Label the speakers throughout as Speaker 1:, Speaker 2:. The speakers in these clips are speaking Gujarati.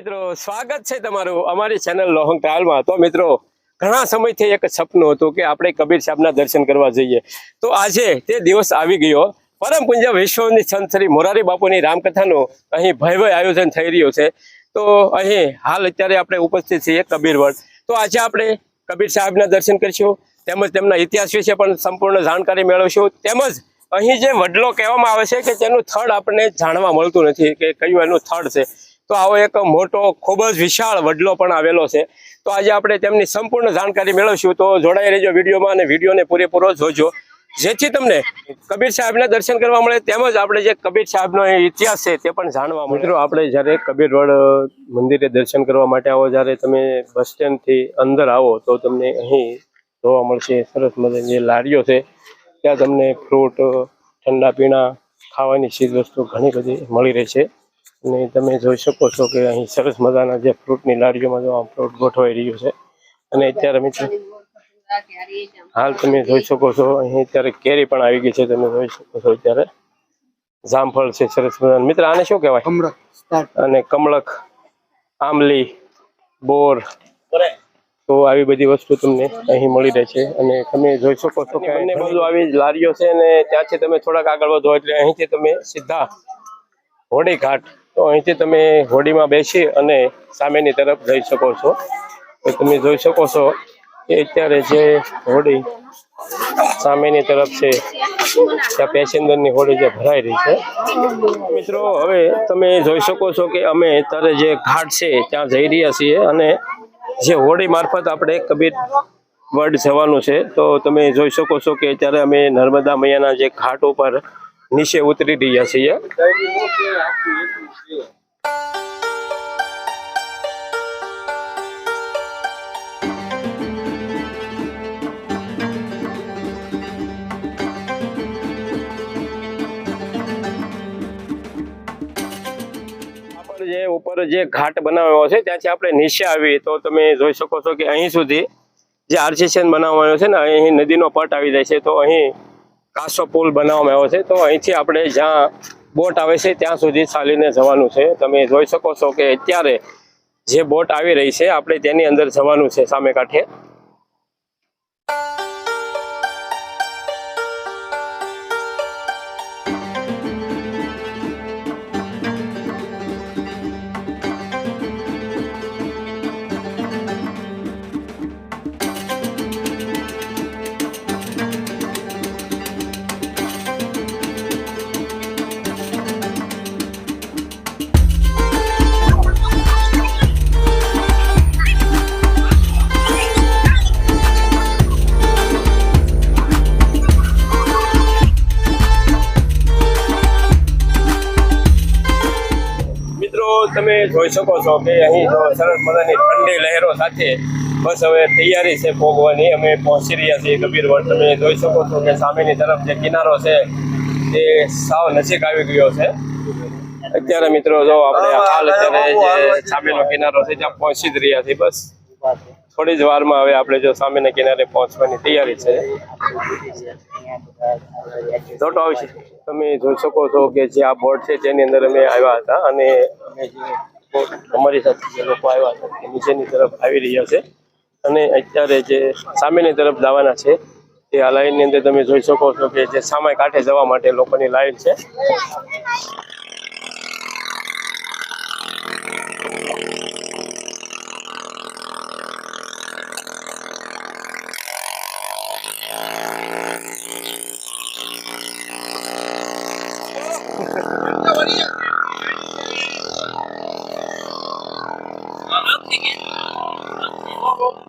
Speaker 1: મિત્રો, સ્વાગત છે તમારું અમારી ચેનલ લોહંગ ટ્રાવેલમાં તો મિત્રો, ઘણા સમયથી એક સપનું હતું કે આપણે કબીર સાહેબના દર્શન કરવા જઈએ. તો આજે તે દિવસ આવી ગયો. પરમ પૂજ્ય વિશ્વની સંત શ્રી મોરારી બાપુની રામકથાનું અહીં ભવ્ય આયોજન થઈ રહ્યું છે. તો અહીં હાલ અત્યારે આપણે ઉપસ્થિત છીએ કબીરવડ તો આજે આપણે કબીર સાહેબના દર્શન કરીશું, તેમજ તેમના ઇતિહાસ વિશે પણ સંપૂર્ણ જાણકારી મેળવશું, તેમજ અહીં જે વડલો કહેવામાં આવે છે કે તેનું થડ આપણને જાણવા મળતું નથી કે કયું એનું થડ છે. તો આવો એક મોટો, ખૂબ જ વિશાળ વડલો પણ આવેલો છે. તો આજે આપણે તેમની સંપૂર્ણ જાણકારી મેળવશું. તો જોડાઈ રહેજો વિડીયોમાં અને વિડીયોને પૂરેપૂરો જોજો. જેથી તમને કબીર સાહેબના દર્શન કરવા મળે, તેમજ આપણે જે કબીર સાહેબનો ઇતિહાસ છે તે પણ જાણવા મળે. આપણે જ્યારે કબીરવડ મંદિરે દર્શન કરવા માટે આવો, જ્યારે તમે બસ સ્ટેન્ડથી અંદર આવો, તો તમને અહીં જોવા મળશે સરસ મજાની જે લારીઓ છે, ત્યાં તમને ફ્રૂટ, ઠંડા પીણા ખાવાની ચીજ વસ્તુ ઘણી બધી મળી રહેશે. અને તમે જોઈ શકો છો કે અહીં સરસ મજાના જે ફ્રૂટની લારીઓમાં જો આમ ફ્રૂટ ગોઠવાઈ રહ્યું છે. અને અત્યારે મિત્રો હાલ તમે જોઈ શકો છો અહીં અત્યારે કેરી પણ આવી ગઈ છે તમે જોઈ શકો છો અત્યારે. જામફળ છે સરસ મજાના. મિત્ર આને શું કહેવાય? અને કમળક આમલી બોર તો આવી બધી વસ્તુ તમને અહીં મળી રહે છે. અને તમે જોઈ શકો છો કે બંને બાજુ આવી લારીઓ છે અને ત્યાંથી તમે થોડાક આગળ વધો એટલે અહીંથી તમે સીધા હોડી ઘાટ. તો અહીંથી તમે હોડીમાં બેસી અને સામેની તરફ જઈ શકો છો. તો તમે જોઈ શકો છો કે અત્યારે જે હોડી સામેની તરફ છે, ત્યાં પેસેન્જરની હોડી જે ભરાઈ રહી છે. મિત્રો, હવે તમે જોઈ શકો છો કે અમે અત્યારે જે ઘાટ છે, ત્યાં જઈ રહ્યા છીએ અને જે હોડી મારફત આપણે કબીર વર્ડ જવાનું છે. તો તમે જોઈ શકો છો કે અત્યારે અમે નર્મદા મૈયાના જે ઘાટ ઉપર નીચે ઉતરી રહ્યા છીએ. જે, ઉપર જે ઘાટ બનાવ્યો છે, ત્યાંથી આપણે નીચે આવી તો તમે જોઈ શકો છો કે અહીં સુધી જે આરસીસન બનાવવાનો છે ને, અહીં નદીનો પટ આવી જાય છે. તો અહીં કાસો પુલ બનાવવામાં આવ્યો છે. તો અહીંથી આપણે જ્યાં બોટ આવે છે, ત્યાં સુધી ચાલીને જવાનું છે. તમે જોઈ શકો છો કે અત્યારે જે બોટ આવી રહી છે, આપણે તેની અંદર જવાનું છે સામે કાંઠે. જોઈ શકો છો કે અહીં જો સરસ મજાની ઠંડી લહેરો સાથે બસ હવે તૈયારી છે પોગવાની અમે પહોંચી રહ્યા છીએ કબીરવડ. તમે જોઈ શકો છો કે સામેની તરફ જે કિનારો છે તે સાવ નજીક આવી ગયો છે. અત્યારે મિત્રો જો આપણે હાલ અત્યારે જે સામેનો કિનારો છે ત્યાં પહોંચી જ રહ્યા છીએ બસ. થોડી જ વારમાં હવે આપણે જો સામેના કિનારે પહોંચવાની તૈયારી છે. જોટો આવશે તમે જોઈ શકો છો કે જે આ બોર્ડ છે તેની અંદર અમે આવ્યા હતા અને અમારી સાથે જે લોકો આવ્યા છે તે નીચેની તરફ આવી રહ્યા છે. અને અત્યારે જે સામેની તરફ જવાના છે તે આ લાઈનની અંદર તમે જોઈ શકો છો કે જે સામે કાંઠે જવા માટે લોકોની લાઈન છે.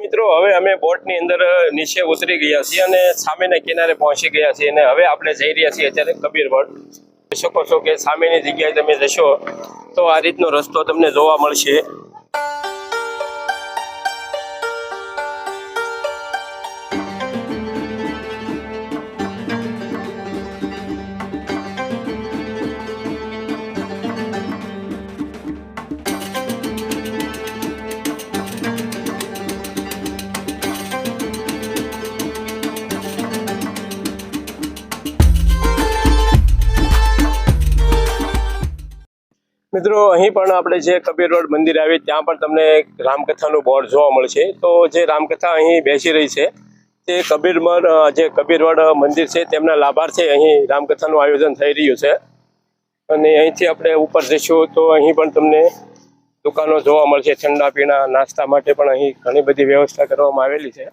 Speaker 1: મિત્રો, હવે અમે બોટની અંદર નીચે ઉતરી ગયા છીએ અને સામેના કિનારે પહોંચી ગયા છીએ અને હવે આપણે જઈ રહ્યા છીએ અત્યારે કબીરવડ જોઈ શકો છો કે સામેની જગ્યાએ તમે જશો તો આ રીતનો રસ્તો તમને જોવા મળશે. મિત્રો અહીં પણ આપણે જે કબીર રોડ મંદિર આવી ત્યાં પણ તમને રામકથાનું બોર્ડ જોવા મળશે. તો જે રામકથા અહીં બેસી રહી છે તે કબીરમર અ, જે કબીરવડ મંદિર છે તેમના લાભાર્થે અહીં રામકથાનું આયોજન થઈ રહ્યું છે. અને અહીંથી આપણે ઉપર જઈશું તો અહીં પણ તમને દુકાનો જોવા મળશે. ઠંડા પીણા નાસ્તા માટે પણ અહીં ઘણી બધી વ્યવસ્થા કરવામાં આવેલી છે.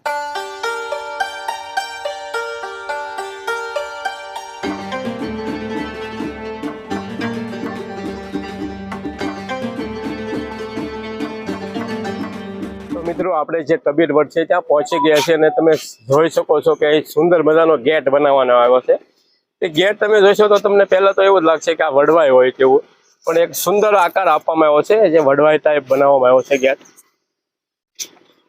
Speaker 1: મિત્રો, આપણે જે કબીર છે, ત્યાં પહોંચી ગયા છે અને તમે જોઈ શકો છો કે સુંદર મજાનો ગેટ બનાવવાનો આવ્યો છે. તે ગેટ તમે જોશો તો તમને પહેલા તો એવું જ લાગશે કે આ વડવાય હોય તેવું, પણ એક સુંદર આકાર આપવામાં આવ્યો છે, જે વડવાઈ ટાઈપ બનાવવામાં આવ્યો છે ગેટ.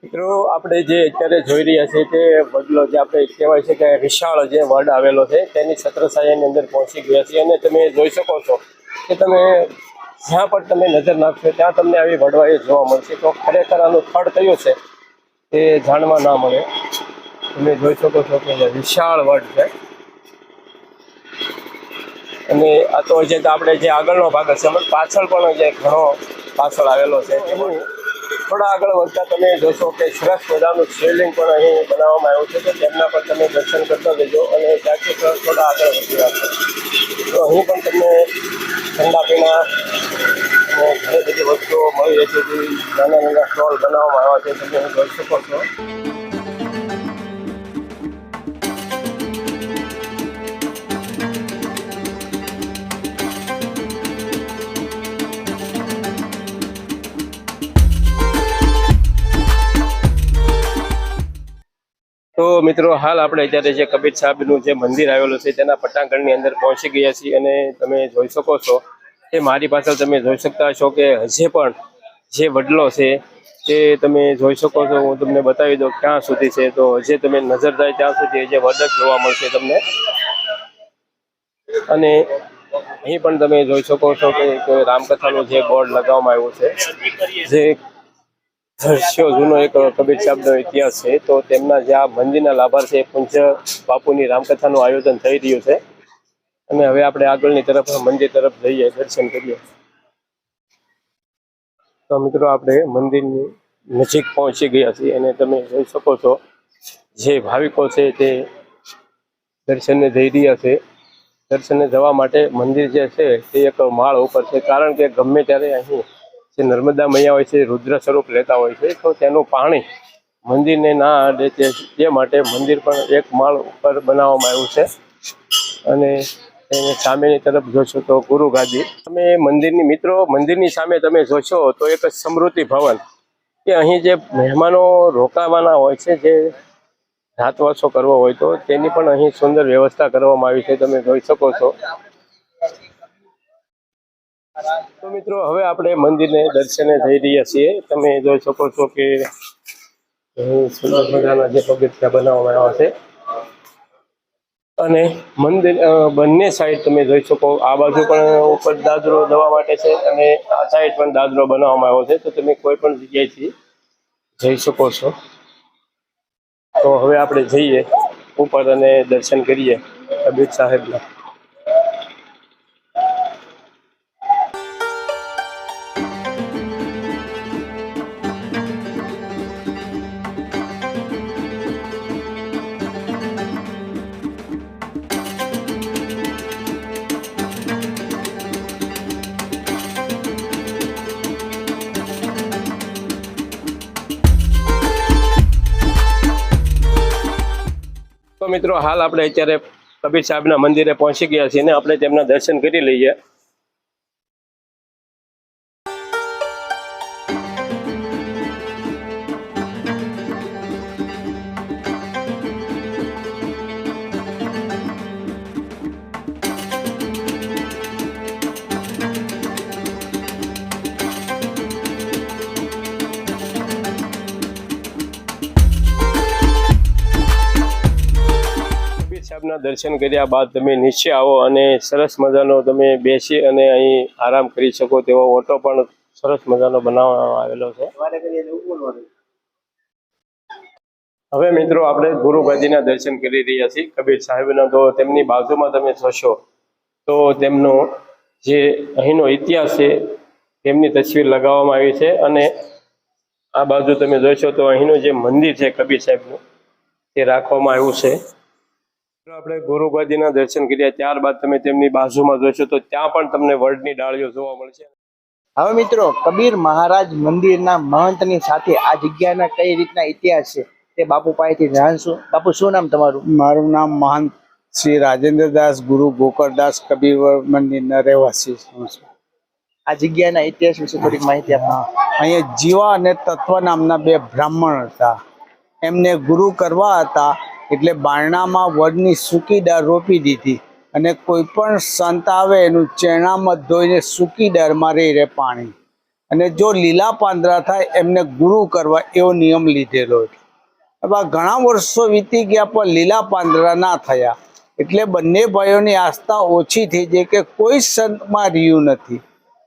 Speaker 1: મિત્રો, આપણે જે અત્યારે જોઈ રહ્યા છીએ તે વડલો જે આપણે કહેવાય છે કે વિશાળ જે વડ આવેલો છે, તેની છત્રછાયાની અંદર પહોંચી ગયા છીએ અને તમે જોઈ શકો છો કે તમે જ્યાં પણ તમે નજર નાખશો, ત્યાં તમને આવી વડવાઈઓ જોવા મળશે. તો ખરેખર આનું સ્થળ કયું છે તે જાણવા ના મળે. તમે જોઈ શકો છો કે વિશાળ વડ છે. અને આ તો જે આપણે જે આગળનો ભાગ હશે પાછળ પણ જે ઘણો પાછળ આવેલો છે. એનું થોડા આગળ વધતા તમે જોશો કે સરસ મજાનું શિવલિંગ પણ અહીં બનાવવામાં આવ્યું છે, તો તેમના પણ તમે દર્શન કરતા જજો અને ત્યાંથી થોડા આગળ વધી રાખો તો અહીં પણ તમને ઠંડા પીણા ઘણી બધી વસ્તુઓ મળી રહેશે જે નાના નાના સ્ટોલ બનાવવામાં આવ્યા છે, તમે જોઈ શકો છો. મિત્રો, હાલ આપણે અત્યારે જે કબીર સાહેબનું જે મંદિર આવેલું છે, તેના પટાંગણની અંદર પહોંચી ગયા છીએ અને તમે જોઈ શકો છો એ મારી પાછળ તમે જોઈ શકતા છો કે હજે પણ જે વડલો છે, તે તમે જોઈ શકો છો. હું તમને બતાવી દઉં ક્યાં સુધી છે. તો હજે તમે નજર જાય ત્યાં સુધી જે વડલ જોવા મળશે તમને. અને અહીં પણ તમે જોઈ શકો છો કે રામકથાનું જે બોર્ડ લગાવવામાં આવ્યું છે, જે વર્ષો જૂનો એક કબીર સાહેબનો ઇતિહાસ છે. તો તેમના જે આ મંદિરના લાભાર્થી પૂંજ બાપુની રામકથાનું આયોજન થઈ રહ્યું છે. અને હવે આપણે આગળની તરફ, મંદિર તરફ જઈએ, દર્શન કરીએ. તો મિત્રો, આપણે મંદિરની નજીક પહોંચી ગયા છીએ અને તમે જોઈ શકો છો જે ભાવિકો છે તે દર્શનને જઈ રહ્યા છે. દર્શને જવા માટે મંદિર જે છે તે એક માળ ઉપર છે. કારણ કે ગમે ત્યારે અહીં જે નર્મદા મૈયા હોય છે, રુદ્ર સ્વરૂપ લેતા હોય છે, તો તેનું પાણી મંદિરને ના અડે તે તે માટે મંદિર પણ એક માળ ઉપર બનાવવામાં આવ્યું છે. અને એને સામેની તરફ જોશો તો ગુરુ ગાદી. તમે મંદિરની મિત્રો, મંદિરની સામે તમે જોશો તો એક સમૃદ્ધિ ભવન કે અહીં જે મહેમાનો રોકાવાના હોય છે, જે રાતવાસો કરવો હોય તો તેની પણ અહીં સુંદર વ્યવસ્થા કરવામાં આવી છે. તમે જોઈ શકો છો. તો મિત્રો, હવે આપણે મંદિરને દર્શને જઈ રહ્યા છીએ. તમે જોઈ શકો છો કે સુંદર મજાના જે પગથિયા બનાવવામાં આવ્યા છે. અને મંદિર બંને સાઈડ તમે જોઈ શકો. આ બાજુ પણ ઉપર દાદરો જવા માટે છે અને આ સાઈડ પણ દાદરો બનાવવામાં આવ્યો છે. તો તમે કોઈ પણ જગ્યાએથી જઈ શકો છો. તો હવે આપણે જઈએ ઉપર અને દર્શન કરીએ અબીર સાહેબના. તો મિત્રો, હાલ આપણે અત્યારે કબીર સાહેબના મંદિરે પહોંચી ગયા છીએ ને આપણે તેમના દર્શન કરી લઈએ. કબીર દર્શન કર્યા બાદ તમે નીચે આવો અને સરસ મજાનો તમે બેસી અને અહીં આરામ કરી શકો તેવો ઓટો પણ સરસ મજાનો બનાવવામાં આવેલો છે. હવે મિત્રો આપણે ગુરુ ગાદીના દર્શન કરી રહ્યા છીએ. કબીર સાહેબના તો તેમની બાજુમાં તમે જોશો તો તેમનો જે અહીંનો ઇતિહાસ છે તેમની તસવીર લગાવવામાં આવી છે અને આ બાજુ તમે જોશો તો અહીંનું જે મંદિર છે કબીર સાહેબનું તે રાખવામાં આવ્યું છે. આપણે ગુરુબાજીના દર્શન કર્યા ત્યારબાદ તમે તેમની બાજુમાં જોશો તો ત્યાં પણ તમને વડની ડાળીઓ જોવા મળશે.
Speaker 2: હવે મિત્રો કબીર મહારાજ મંદિરના મહંતની સાથે આ જગ્યાના કઈ રીતના ઇતિહાસ છે તે બાપુ પાસેથી જાણશું? બાપુ શું નામ તમારું?
Speaker 3: મારું નામ મહંત શ્રી રાજેન્દ્રદાસ ગુરુ ગોકળદાસ કબીર મંદિરના રહેવાસી છું.
Speaker 2: આ જગ્યાના ઇતિહાસ વિશે થોડીક માહિતી આપો.
Speaker 3: અહીંયા જીવા અને તત્વ નામના બે બ્રાહ્મણ હતા. એમને ગુરુ કરવા હતા. એટલે બારણામાં વડની સૂકી દાળ રોપી દીધી અને કોઈ પણ સંત આવે એનું ચેણામાં ધોઈને સૂકી દાળમાં રહી રહે પાણી. અને જો લીલા પાંદડા થાય એમને ગુરુ કરવા એવો નિયમ લીધેલો એવા ઘણા વર્ષો વીતી ગયા પણ લીલા પાંદડા ના થયા. એટલે બંને ભાઈઓની આસ્થા ઓછી થઈ જાય કે કોઈ સંતમાં રહ્યું નથી.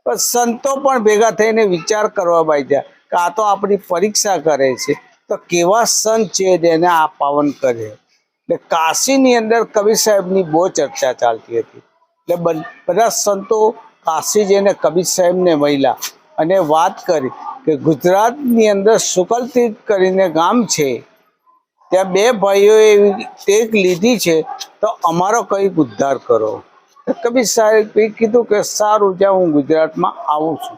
Speaker 3: પણ સંતો પણ ભેગા થઈને વિચાર કરવા બાજ્યા કે આ તો આપણી પરીક્ષા કરે છે. તો કેવા સંત છે જેને આ પાવન કરે. એટલે કાશીની અંદર કબીર સાહેબની બહુ ચર્ચા ચાલતી હતી. એટલે બધા સંતો કાશી જઈને કબીર સાહેબને મળ્યા અને વાત કરી કે ગુજરાતની અંદર શુકલતીર્થ કરીને ગામ છે, ત્યાં બે ભાઈઓએ એવી ટેક લીધી છે, તો અમારો કંઈક ઉદ્ધાર કરો. કબીર સાહેબે કીધું કે સારું, જ્યાં હું ગુજરાતમાં આવું છું.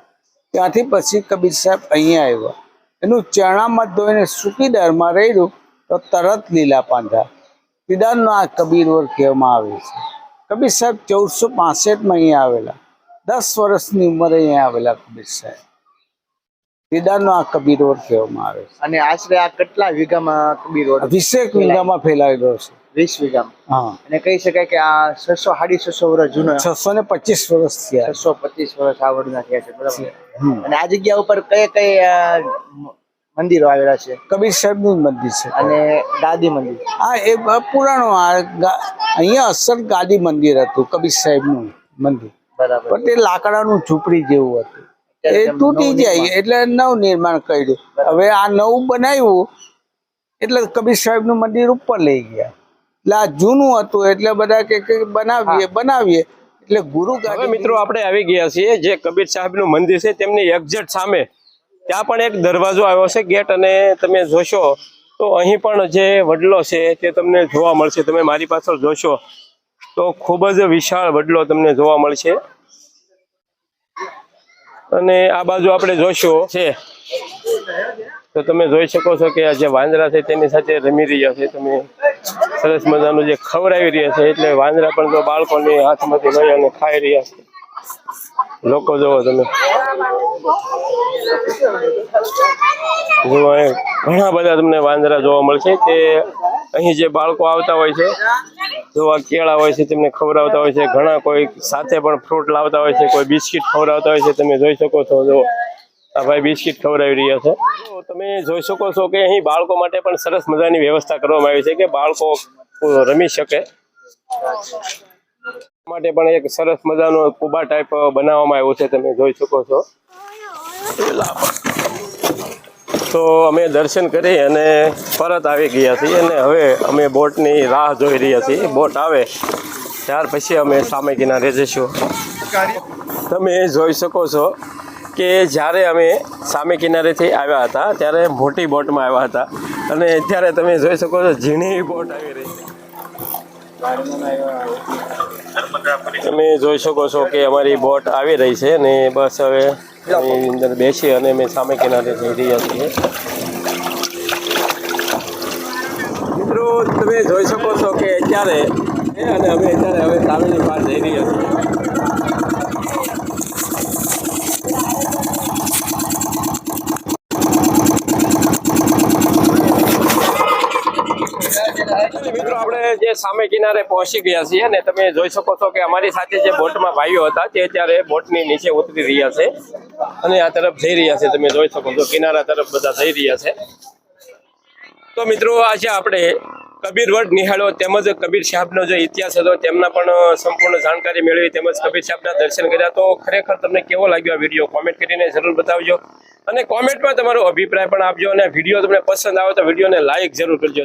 Speaker 3: ત્યાંથી પછી કબીર સાહેબ અહીંયા આવ્યા. એનું ચરણામાં ધોઈને સૂકી દાળમાં રહેલું તો તરત લીલા પાંદા પીડાનો આ કબીર વર કહેવામાં આવે છે. કબીર સાહેબ ચૌદસો પાસઠમાં અહીંયા આવેલા. દસ વર્ષની ઉંમરે અહીંયા આવેલા કબીર સાહેબ. પીડાનો આ કબીર વર કહેવામાં આવે છે.
Speaker 2: અને આશરે આ કેટલા વીઘામાં કબીર રોડ
Speaker 3: વીસેક વીઘામાં ફેલાયેલો છે.
Speaker 2: વીસ વીઘામાં.
Speaker 3: હા.
Speaker 2: અને કહી શકાય કે આ છસો સાડી છસો વર્ષ જૂનો
Speaker 3: છસો ને પચીસ વર્ષ થયા.
Speaker 2: છસો પચીસ વર્ષ આ વડના થયા છે બરાબર? અને આ જગ્યા ઉપર કઈ કઈ મંદિરો આવેલા છે?
Speaker 3: કબીર સાહેબનું નું મંદિર છે.
Speaker 2: અને ગાદી મંદિર.
Speaker 3: આ એ પુરાણો અહીંયા અસલ ગાદી મંદિર હતું કબીર સાહેબનું મંદિર.
Speaker 2: બરાબર.
Speaker 3: પણ તે લાકડાનું ઝૂંપડી જેવું હતું. એ તૂટી જાય એટલે નવ નિર્માણ કર્યું. હવે આ નવું બનાવ્યું એટલે કબીર સાહેબનું મંદિર ઉપર લઈ ગયા. એટલે આ જૂનું હતું એટલે બધા કે બનાવીએ બનાવીએ. એટલે ગુરુ
Speaker 1: હવે મિત્રો આપણે આવી ગયા છીએ જે કબીર સાહેબનું મંદિર છે તેમની એક્ઝેક્ટ સામે. ત્યાં પણ એક દરવાજો આવ્યો છે ગેટ અને તમે જોશો તો અહીં પણ જે વડલો છે તે તમને જોવા મળશે. તમે મારી પાછળ જોશો તો ખૂબ જ વિશાળ વડલો તમને જોવા મળશે. અને આ બાજુ આપણે જોશો. છે. તો તમે જોઈ શકો છો કે આ જે વાંદરા છે તેની સાથે રમી રહ્યા છે. તમે સરસ મજાનું જે ખવડાવી રહ્યા છે, એટલે વાંદરા પણ જો બાળકોને હાથમાંથી લઈ અને ખાઈ રહ્યા છે. લોકો જોવો તમે. ઘણા બધા તમને વાંદરા જોવા મળશે તે અહીં જે બાળકો આવતા હોય છે જોવા કેળા હોય છે, તેમને ખવડાવતા હોય છે, ઘણા કોઈ સાથે પણ ફ્રૂટ લાવતા હોય છે, કોઈ બિસ્કિટ ખવડાવતા હોય છે, તમે જોઈ શકો છો જો આ ભાઈ બિસ્કિટ ખવડાવી રહ્યા છે. તો તમે જોઈ શકો છો કે અહીં બાળકો માટે પણ સરસ મજાની વ્યવસ્થા કરવામાં આવી છે કે બાળકો રમી શકે. માટે પણ એક સરસ મજાનો કુબા ટાઈપ બનાવવામાં આવ્યો છે, તમે જોઈ શકો છો. તો અમે દર્શન કરી અને પરત આવી ગયા છીએ અને હવે અમે બોટની રાહ જોઈ રહ્યા છીએ. બોટ આવે, ત્યાર પછી અમે સામે કિનારે જઈશું. તમે જોઈ શકો છો કે જ્યારે અમે સામે કિનારેથી આવ્યા હતા, ત્યારે મોટી બોટમાં આવ્યા હતા. અને અત્યારે તમે જોઈ શકો છો, ઝીણી બોટ આવી રહી તમે જોઈ શકો છો કે અમારી બોટ આવી રહી છે ને બસ હવે અંદર બેસી અને અમે સામે કિનારે જઈ રહ્યા છીએ. મિત્રો, તમે જોઈ શકો છો કે અત્યારે અને અમે અત્યારે હવે સામેની બહાર જઈ રહ્યા છીએ મિત્રો આપણે જે સામે કિનારે પહોંચી ગયા છીએ અને તમે જોઈ શકો છો કે અમારી સાથે જે બોટમાં ભાઈઓ હતા તે અત્યારે બોટની નીચે ઉતરી રહ્યા છે અને આ તરફ જઈ રહ્યા છે. તમે જોઈ શકો છો કિનારા તરફ બધા જઈ રહ્યા છે. તો મિત્રો, આજે આપણે કબીર વર્ડ નિહાળો તેમજ કબીર સાહેબનો જે ઇતિહાસ હતો તેમના પણ સંપૂર્ણ જાણકારી મેળવી તેમજ કબીર સાહેબના દર્શન કર્યા. તો ખરેખર તમને કેવો લાગ્યો આ વીડિયો? કોમેન્ટ કરીને જરૂર બતાવજો અને કોમેન્ટમાં તમારો અભિપ્રાય પણ આપજો અને વીડિયો તમને પસંદ આવે તો વિડીયોને લાઇક જરૂર કરજો.